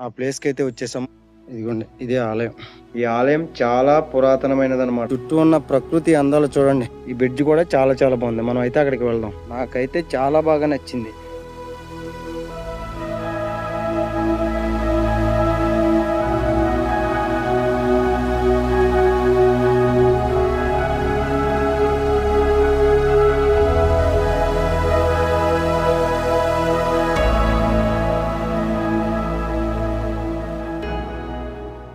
ఆ ప్లేస్కి అయితే వచ్చేసాం. ఇదిగోండి ఇదే ఆలయం. ఈ ఆలయం చాలా పురాతనమైనది అనమాట చుట్టూ ఉన్న ప్రకృతి అందాలు చూడండి. ఈ బ్రిడ్జ్ కూడా చాలా చాలా బాగుంది. మనం అయితే అక్కడికి వెళ్దాం. నాకైతే చాలా బాగా నచ్చింది.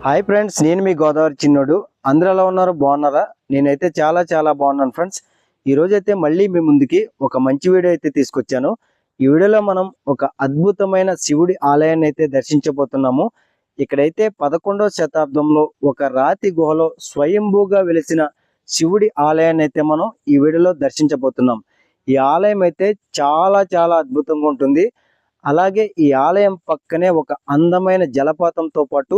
హాయ్ ఫ్రెండ్స్ నేను మీ గోదావరి చిన్నోడు. అందరూ ఎలా ఉన్నారు? బాగున్నారా? నేనైతే చాలా చాలా బాగున్నాను ఫ్రెండ్స్ ఈరోజు అయితే మళ్ళీ మీ ముందుకి ఒక మంచి వీడియో అయితే తీసుకొచ్చాను. ఈ వీడియోలో మనం ఒక అద్భుతమైన శివుడి ఆలయాన్ని అయితే దర్శించబోతున్నాము. ఇక్కడైతే పదకొండవ శతాబ్దంలో ఒక రాతి గుహలో స్వయంభూగా వెలిసిన శివుడి ఆలయాన్ని అయితే మనం ఈ వీడియోలో దర్శించబోతున్నాం. ఈ ఆలయం అయితే చాలా చాలా అద్భుతంగా ఉంటుంది. అలాగే ఈ ఆలయం పక్కనే ఒక అందమైన జలపాతంతో పాటు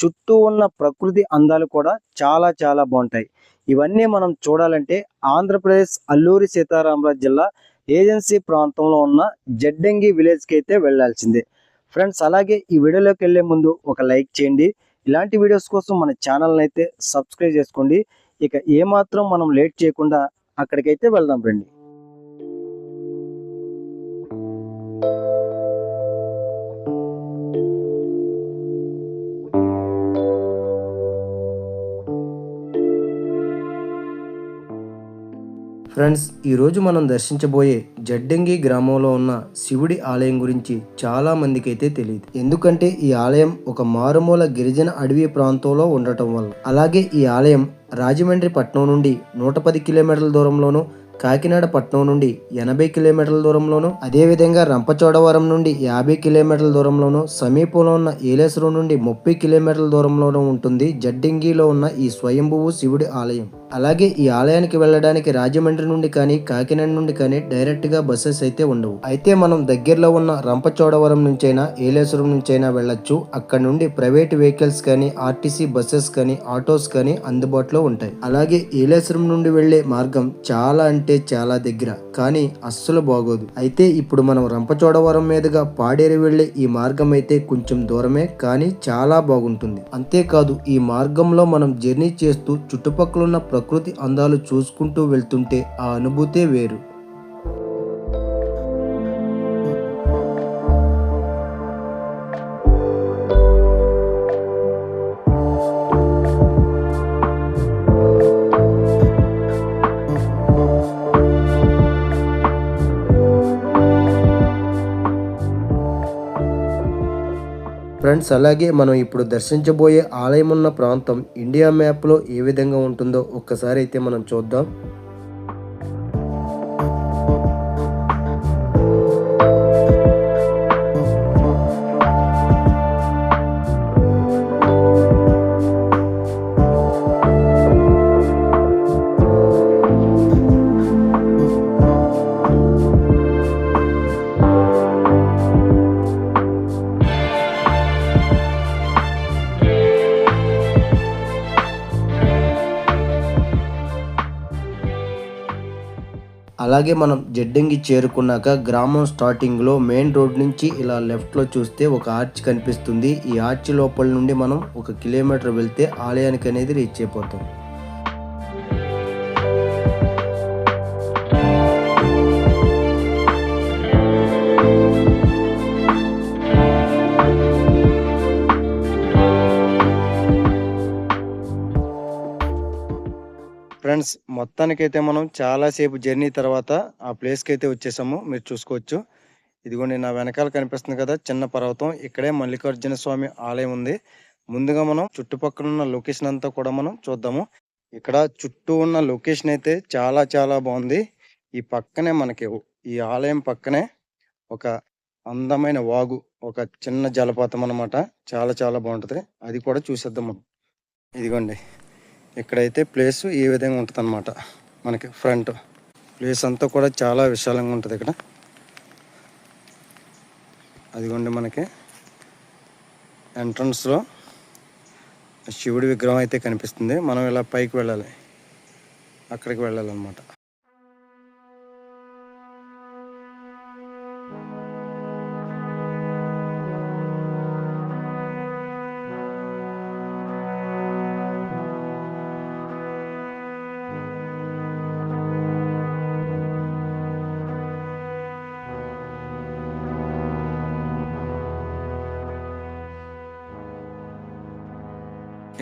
చుట్టూ ఉన్న ప్రకృతి అందాలు కూడా చాలా చాలా బాగుంటాయి. ఇవన్నీ మనం చూడాలంటే ఆంధ్రప్రదేశ్ అల్లూరి సీతారామరాజు జిల్లా ఏజెన్సీ ప్రాంతంలో ఉన్న జడ్డంగి విలేజ్కి అయితే వెళ్ళాల్సిందే. ఫ్రెండ్స్ అలాగే ఈ వీడియోలోకి వెళ్ళే ముందు ఒక లైక్ చేయండి. ఇలాంటి వీడియోస్ కోసం మన ఛానల్ని అయితే సబ్స్క్రైబ్ చేసుకోండి. ఇక ఏమాత్రం మనం లేట్ చేయకుండా అక్కడికైతే వెళ్దాం రండి. ఫ్రెండ్స్ ఈరోజు మనం దర్శించబోయే జడ్డంగి గ్రామంలో ఉన్న శివుడి ఆలయం గురించి చాలా మందికైతే తెలియదు. ఎందుకంటే ఈ ఆలయం ఒక మారుమూల గిరిజన అడవి ప్రాంతంలో ఉండటం వల్ల. అలాగే ఈ ఆలయం రాజమండ్రి పట్నం నుండి నూట పది కిలోమీటర్ల దూరంలోను కాకినాడ పట్నం నుండి ఎనభై కిలోమీటర్ల దూరంలోను అదేవిధంగా రంపచోడవరం నుండి యాభై కిలోమీటర్ల దూరంలోను సమీపంలో ఉన్న ఏలేశ్వరం నుండి ముప్పై కిలోమీటర్ల దూరంలోనూ ఉంటుంది జడ్డింగిలో ఉన్న ఈ స్వయంభువు శివుడి ఆలయం. అలాగే ఈ ఆలయానికి వెళ్ళడానికి రాజమండ్రి నుండి కానీ కాకినాడ నుండి కానీ డైరెక్ట్గా బస్సెస్ అయితే ఉండవు. అయితే మనం దగ్గరలో ఉన్న రంపచోడవరం నుంచైనా ఏలేశ్వరం నుంచైనా వెళ్ళొచ్చు. అక్కడ నుండి ప్రైవేట్ వెహికల్స్ కానీ ఆర్టీసీ బస్సెస్ కానీ ఆటోస్ కానీ అందుబాటులో ఉంటాయి. అలాగే ఏలేశ్వరం నుండి వెళ్ళే మార్గం చాలా అంటే చాలా దగ్గర కానీ అస్సలు బాగోదు. అయితే ఇప్పుడు మనం రంపచోడవరం మీదుగా పాడేరు వెళ్ళే ఈ మార్గం అయితే కొంచెం దూరమే కానీ చాలా బాగుంటుంది. అంతేకాదు ఈ మార్గంలో మనం జర్నీ చేస్తూ చుట్టుపక్కల ఉన్న ప్రకృతి అందాలు చూసుకుంటూ వెళ్తుంటే ఆ అనుభూతే వేరు. ఫ్రెండ్స్ అలాగే మనం ఇప్పుడు దర్శించబోయే ఆలయం ఉన్న ప్రాంతం ఇండియా మ్యాప్లో ఏ విధంగా ఉంటుందో ఒక్కసారి అయితే మనం చూద్దాం. అలాగే మనం జడ్డంగి చేరుకున్నాక గ్రామం స్టార్టింగ్లో మెయిన్ రోడ్ నుంచి ఇలా లెఫ్ట్లో చూస్తే ఒక ఆర్చ్ కనిపిస్తుంది. ఈ ఆర్చ్ లోపల నుండి మనం ఒక కిలోమీటర్ వెళ్తే ఆలయానికి అనేది రీచ్ అయిపోతాం. ఫ్రెండ్స్ మొత్తానికైతే మనం చాలాసేపు జర్నీ తర్వాత ఆ ప్లేస్కి అయితే వచ్చేసాము. మీరు చూసుకోవచ్చు. ఇదిగోండి నా వెనకాల కనిపిస్తుంది కదా చిన్న పర్వతం. ఇక్కడే మల్లికార్జున స్వామి ఆలయం ఉంది. ముందుగా మనం చుట్టుపక్కల ఉన్న లొకేషన్ అంతా కూడా మనం చూద్దాము. ఇక్కడ చుట్టూ ఉన్న లొకేషన్ అయితే చాలా చాలా బాగుంది. ఈ పక్కనే మనకి ఈ ఆలయం పక్కనే ఒక అందమైన వాగు ఒక చిన్న జలపాతం అన్నమాట. చాలా చాలా బాగుంటది. అది కూడా చూసేద్దాం మనం ఇదిగోండి. ఇక్కడైతే ప్లేస్ ఈ విధంగా ఉంటుంది అనమాట మనకి ఫ్రంట్ ప్లేస్ అంతా కూడా చాలా విశాలంగా ఉంటుంది ఇక్కడ. అదిగోండి మనకి ఎంట్రన్స్లో శివుడి విగ్రహం అయితే కనిపిస్తుంది. మనం ఇలా పైకి వెళ్ళాలి. అక్కడికి వెళ్ళాలన్నమాట.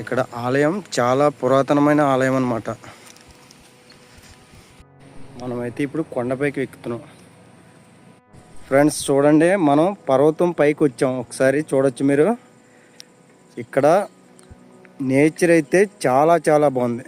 ఇక్కడ ఆలయం చాలా పురాతనమైన ఆలయం అనమాట మనమైతే ఇప్పుడు కొండపైకి ఎక్కుతున్నాం. ఫ్రెండ్స్ చూడండి మనం పర్వతం పైకి వచ్చాం. ఒకసారి చూడొచ్చు మీరు. ఇక్కడ నేచర్ అయితే చాలా చాలా బాగుంది.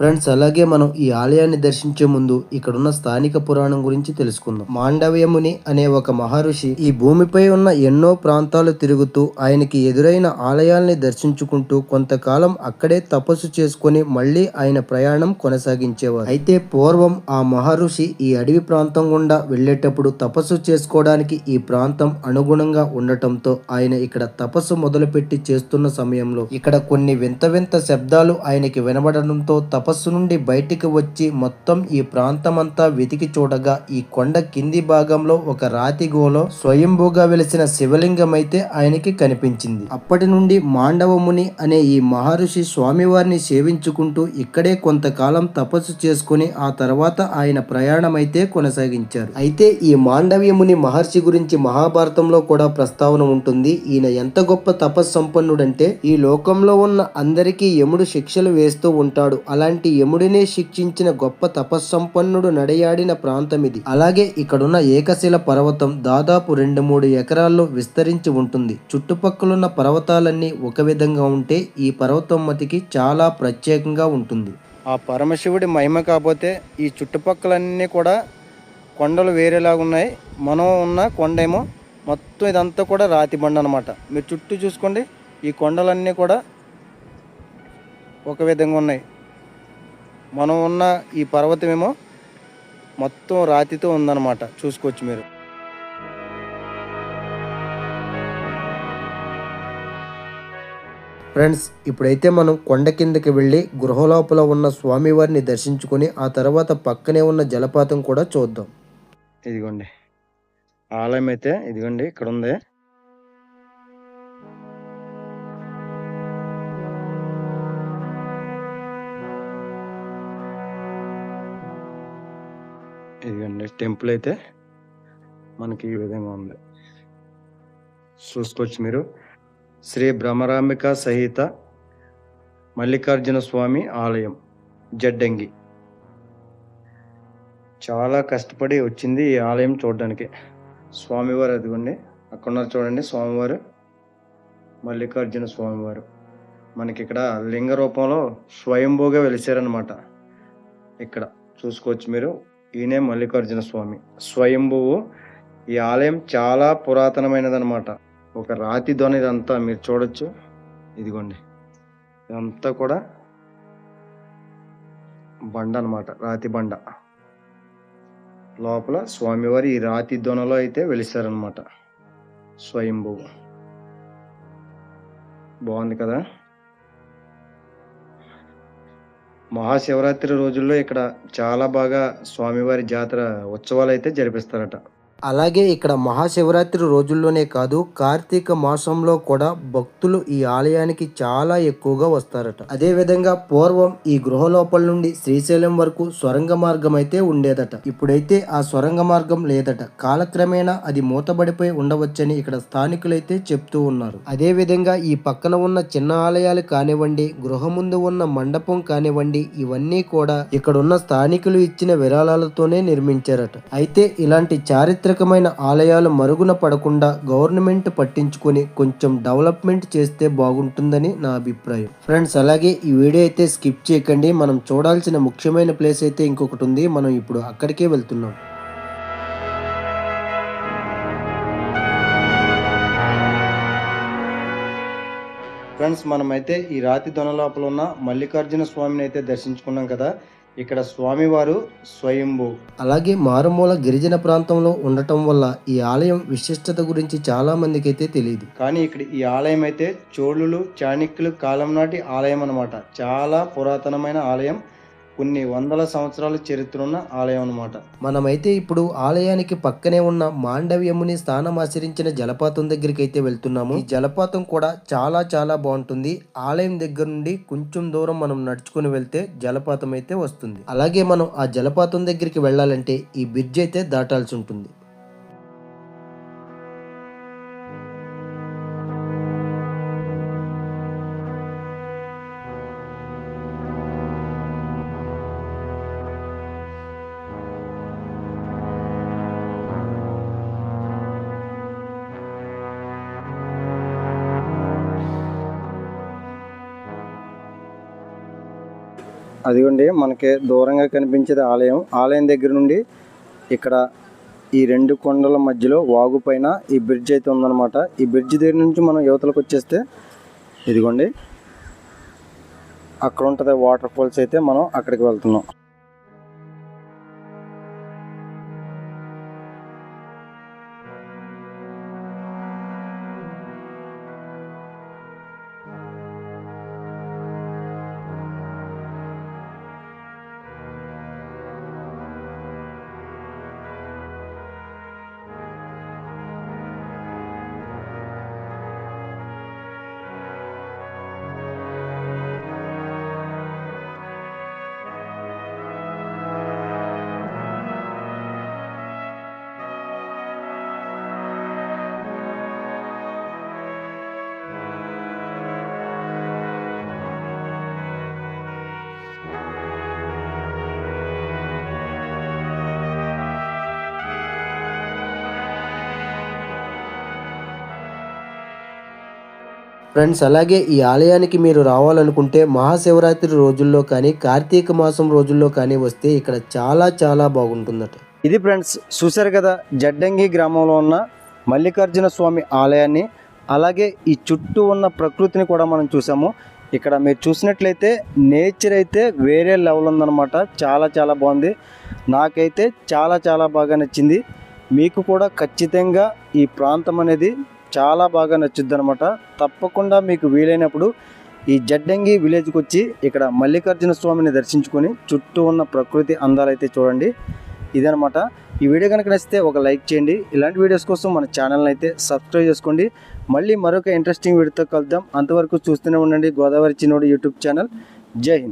ఫ్రెండ్స్ అలాగే మనం ఈ ఆలయాన్ని దర్శించే ముందు ఇక్కడున్న స్థానిక పురాణం గురించి తెలుసుకుందాం. మాండవ్యముని అనే ఒక మహర్షి ఈ భూమిపై ఉన్న ఎన్నో ప్రాంతాలు తిరుగుతూ ఆయనకి ఎదురైన ఆలయాల్ని దర్శించుకుంటూ కొంతకాలం అక్కడే తపస్సు చేసుకొని మళ్ళీ ఆయన ప్రయాణం కొనసాగించేవారు. అయితే పూర్వం ఆ మహర్షి ఈ అడవి ప్రాంతం గుండా వెళ్ళేటప్పుడు తపస్సు చేసుకోవడానికి ఈ ప్రాంతం అనుగుణంగా ఉండటంతో ఆయన ఇక్కడ తపస్సు మొదలుపెట్టి చేస్తున్న సమయంలో ఇక్కడ కొన్ని వింత వింత శబ్దాలు ఆయనకి వినబడడంతో తపస్సు తపస్సు నుండి బయటికి వచ్చి మొత్తం ఈ ప్రాంతమంతా వెతికి చూడగా ఈ కొండ కింది భాగంలో ఒక రాతి గోలో స్వయంభూగా వెలిసిన శివలింగమైతే ఆయనకి కనిపించింది. అప్పటి నుండి మాండవముని అనే ఈ మహర్షి స్వామివారిని సేవించుకుంటూ ఇక్కడే కొంతకాలం తపస్సు చేసుకుని ఆ తర్వాత ఆయన ప్రయాణం అయితే కొనసాగించారు. అయితే ఈ మాండవ్యముని మహర్షి గురించి మహాభారతంలో కూడా ప్రస్తావన ఉంటుంది. ఈయన ఎంత గొప్ప తపస్సంపన్నుడంటే ఈ లోకంలో ఉన్న అందరికీ యముడు శిక్షలు వేస్తూ ఉంటాడు. అలాంటి యముడినే శిక్షించిన గొప్ప తపస్సంపన్నుడు నడయాడిన ప్రాంతం ఇది అలాగే ఇక్కడున్న ఏకశిల పర్వతం దాదాపు రెండు మూడు ఎకరాల్లో విస్తరించి ఉంటుంది. చుట్టుపక్కలున్న పర్వతాలన్నీ ఒక విధంగా ఉంటే ఈ పర్వతం మతికి చాలా ప్రత్యేకంగా ఉంటుంది. ఆ పరమశివుడి మహిమ కాకపోతే ఈ చుట్టుపక్కలన్నీ కూడా కొండలు వేరేలాగా ఉన్నాయి. మనం ఉన్న కొండ ఏమో మొత్తం ఇదంతా కూడా రాతి బండ అనమాట మీరు చుట్టూ చూసుకోండి ఈ కొండలన్నీ కూడా ఒక విధంగా ఉన్నాయి. మనం ఉన్న ఈ పర్వతం ఏమో మొత్తం రాతితో ఉందన్నమాట. చూసుకోవచ్చు మీరు. ఫ్రెండ్స్ ఇప్పుడైతే మనం కొండ కిందకి వెళ్ళి గృహలోపల ఉన్న స్వామివారిని దర్శించుకొని ఆ తర్వాత పక్కనే ఉన్న జలపాతం కూడా చూద్దాం. ఇదిగోండి. ఆలయం అయితే ఇదిగోండి ఇక్కడ ఉంది ఇదిగోండి టెంపుల్ అయితే మనకి ఈ విధంగా ఉంది. చూసుకోవచ్చు మీరు. శ్రీ భ్రమరాంబిక సహిత మల్లికార్జున స్వామి ఆలయం జడ్డంగి. చాలా కష్టపడి వచ్చింది ఈ ఆలయం చూడడానికి. స్వామివారు అదిగోండి అక్కడ ఉన్నారు చూడండి స్వామివారు మల్లికార్జున స్వామివారు. మనకి ఇక్కడ లింగ రూపంలో స్వయంభూగా వెలిసారనమాట ఇక్కడ చూసుకోవచ్చు మీరు. ఈయనే మల్లికార్జున స్వామి. స్వయంభువు ఈ ఆలయం చాలా పురాతనమైనదనమాట ఒక రాతి దొన ఇదంతా మీరు చూడొచ్చు. ఇదిగోండి. ఇదంతా కూడా బండ అనమాట రాతి బండ. లోపల స్వామివారి ఈ రాతి ధ్వనలో అయితే వెలిసారనమాట స్వయంభువు. బాగుంది కదా? మహాశివరాత్రి రోజుల్లో ఇక్కడ చాలా బాగా స్వామివారి జాతర ఉత్సవాలు అయితే జరిపిస్తారట. అలాగే ఇక్కడ మహాశివరాత్రి రోజుల్లోనే కాదు కార్తీక మాసంలో కూడా భక్తులు ఈ ఆలయానికి చాలా ఎక్కువగా వస్తారట. అదే విధంగా పూర్వం ఈ గృహ లోపల నుండి శ్రీశైలం వరకు సొరంగ మార్గం అయితే ఉండేదట. ఇప్పుడైతే ఆ సొరంగ మార్గం లేదట. కాలక్రమేణా అది మూతబడిపోయి ఉండవచ్చని ఇక్కడ స్థానికులైతే చెప్తూ ఉన్నారు. అదేవిధంగా ఈ పక్కన ఉన్న చిన్న ఆలయాలు కానివ్వండి గృహ ముందు ఉన్న మండపం కానివ్వండి ఇవన్నీ కూడా ఇక్కడ ఉన్న స్థానికులు ఇచ్చిన విరాళాలతోనే నిర్మించారట. అయితే ఇలాంటి చారిత్రకమైన ఆలయాలు మరుగున పడకుండా గవర్నమెంట్ పట్టించుకొని కొంచెం డెవలప్మెంట్ చేస్తే బాగుంటుందని నా అభిప్రాయం. ఫ్రెండ్స్ అలాగే ఈ వీడియో అయితే స్కిప్ చేయకండి. మనం చూడాల్సిన ముఖ్యమైన ప్లేస్ అయితే ఇంకొకటి ఉంది. మనం ఇప్పుడు అక్కడికే వెళ్తున్నాం. ఫ్రెండ్స్ మనమైతే ఈ రాతి దొన లోపల ఉన్న మల్లికార్జున స్వామిని అయితే దర్శించుకున్నాం కదా. ఇక్కడ స్వామివారు స్వయంభూ. అలాగే మారుమూల గిరిజన ప్రాంతంలో ఉండటం వల్ల ఈ ఆలయం విశిష్టత గురించి చాలా మందికి అయితే తెలియదు కానీ ఇక్కడ ఈ ఆలయం అయితే చోళులు చాణక్యులు కాలం నాటి ఆలయం అన్నమాట. చాలా పురాతనమైన ఆలయం. కొన్ని వందల సంవత్సరాల చరిత్ర ఉన్న ఆలయం అన్నమాట. మనమైతే ఇప్పుడు ఆలయానికి పక్కనే ఉన్న మాండవ్యముని స్థానం ఆచరించిన జలపాతం దగ్గరికి అయితే వెళ్తున్నాము. ఈ జలపాతం కూడా చాలా చాలా బాగుంటుంది. ఆలయం దగ్గర నుండి కొంచెం దూరం మనం నడుచుకుని వెళ్తే జలపాతం అయితే వస్తుంది. అలాగే మనం ఆ జలపాతం దగ్గరికి వెళ్ళాలంటే ఈ బ్రిడ్జ్ అయితే దాటాల్సి ఉంటుంది. అదిగోండి మనకి దూరంగా కనిపించేది ఆలయం. ఆలయం దగ్గర నుండి ఇక్కడ ఈ రెండు కొండల మధ్యలో వాగు పైన ఈ బ్రిడ్జ్ అయితే ఉందన్నమాట. ఈ బ్రిడ్జ్ దగ్గర నుంచి మనం యువతలకు వచ్చేస్తే ఇదిగోండి అక్కడ ఉంటుంది వాటర్ ఫాల్స్ అయితే మనం అక్కడికి వెళ్తున్నాం. ఫ్రెండ్స్ అలాగే ఈ ఆలయానికి మీరు రావాలనుకుంటే మహాశివరాత్రి రోజుల్లో కానీ కార్తీక మాసం రోజుల్లో కానీ వస్తే ఇక్కడ చాలా చాలా బాగుంటుందట. ఇది ఫ్రెండ్స్ చూశారు కదా జడ్డంగి గ్రామంలో ఉన్న మల్లికార్జున స్వామి ఆలయాన్ని. అలాగే ఈ చుట్టూ ఉన్న ప్రకృతిని కూడా మనం చూసాము ఇక్కడ మీరు చూసినట్లయితే నేచర్ అయితే వేరే లెవెల్ ఉందన్నమాట. చాలా చాలా బాగుంది. నాకైతే చాలా చాలా బాగా నచ్చింది. మీకు కూడా ఖచ్చితంగా ఈ ప్రాంతం అనేది చాలా బాగా నచ్చుద్ది అనమాట తప్పకుండా మీకు వీలైనప్పుడు ఈ జడ్డంగి విలేజ్కి వచ్చి ఇక్కడ మల్లికార్జున స్వామిని దర్శించుకొని చుట్టూ ఉన్న ప్రకృతి అందాలైతే చూడండి. ఇదనమాట. ఈ వీడియో కనుక నచ్చితే ఒక లైక్ చేయండి. ఇలాంటి వీడియోస్ కోసం మన ఛానల్ని అయితే సబ్స్క్రైబ్ చేసుకోండి. మళ్ళీ మరొక ఇంట్రెస్టింగ్ వీడియోతో కలుద్దాం. అంతవరకు చూస్తూనే ఉండండి. గోదావరి చిన్నోడు యూట్యూబ్ ఛానల్. జై హింద్.